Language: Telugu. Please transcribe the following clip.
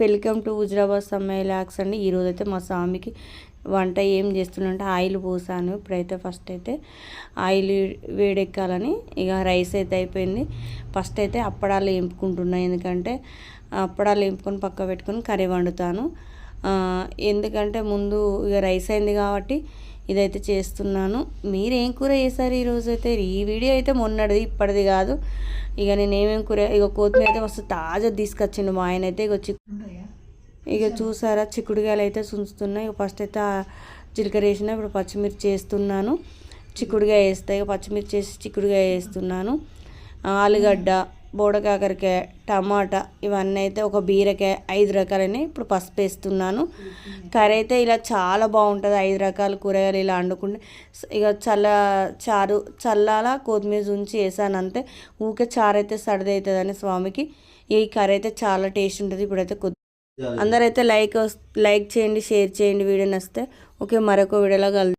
వెల్కమ్ టు హుజరాబాద్ సమ్మయ్య ల్యాక్స్ అండి. ఈరోజు అయితే మా స్వామికి వంట ఏం చేస్తున్నంటే ఆయిల్ పోసాను. ఇప్పుడైతే ఫస్ట్ అయితే ఆయిల్ వేడెక్కాలని ఇక రైస్ అయితే అయిపోయింది. ఫస్ట్ అయితే అప్పడాలు వేపుకుంటున్నా. ఎందుకంటే అప్పడాలు వేపుకొని పక్క పెట్టుకొని కర్రీ వండుతాను. ఎందుకంటే ముందు ఇక రైస్ అయింది కాబట్టి ఇదైతే చేస్తున్నాను. మీరు ఏం కూర చేశారు ఈరోజు అయితే? ఈ వీడియో అయితే మొన్నటిది ఇప్పటిది కాదు. ఇక నేను ఏమేమి కూర ఇక కొత్తిమీర అయితే మస్తు తాజా తీసుకొచ్చిండు మా ఆయన అయితే. ఇక చిక్ ఇక చూసారా చిక్కుడుకాయలు అయితే సుంచుతున్నాయి. ఇక ఫస్ట్ అయితే జీలకర్ర వేసిన ఇప్పుడు పచ్చిమిర్చి వేస్తున్నాను చిక్కుడుగా వేస్తాయి ఇక పచ్చిమిర్చి వేసి చిక్కుడుగా వేస్తున్నాను. ఆలుగడ్డ బోడకాకరకాయ టమాటా ఇవన్నీ అయితే ఒక బీరకాయ ఐదు రకాలని ఇప్పుడు పసుపు వేస్తున్నాను. కర్రీ అయితే ఇలా చాలా బాగుంటుంది ఐదు రకాల కూరగాయలు ఇలా వండుకుంటే. ఇక చల్ల చారు చల్లాల కొత్తిమీర ఉంచి వేసాను అంతే. ఊకే చారు అయితే సర్ది అవుతుందని స్వామికి. ఈ కర్రీ అయితే చాలా టేస్ట్ ఉంటుంది ఇప్పుడైతే కొద్ది. అందరైతే లైక్ లైక్ చేయండి షేర్ చేయండి వీడియో నచ్చితే. ఓకే మరొక వీడియోలో కలుద్దాం.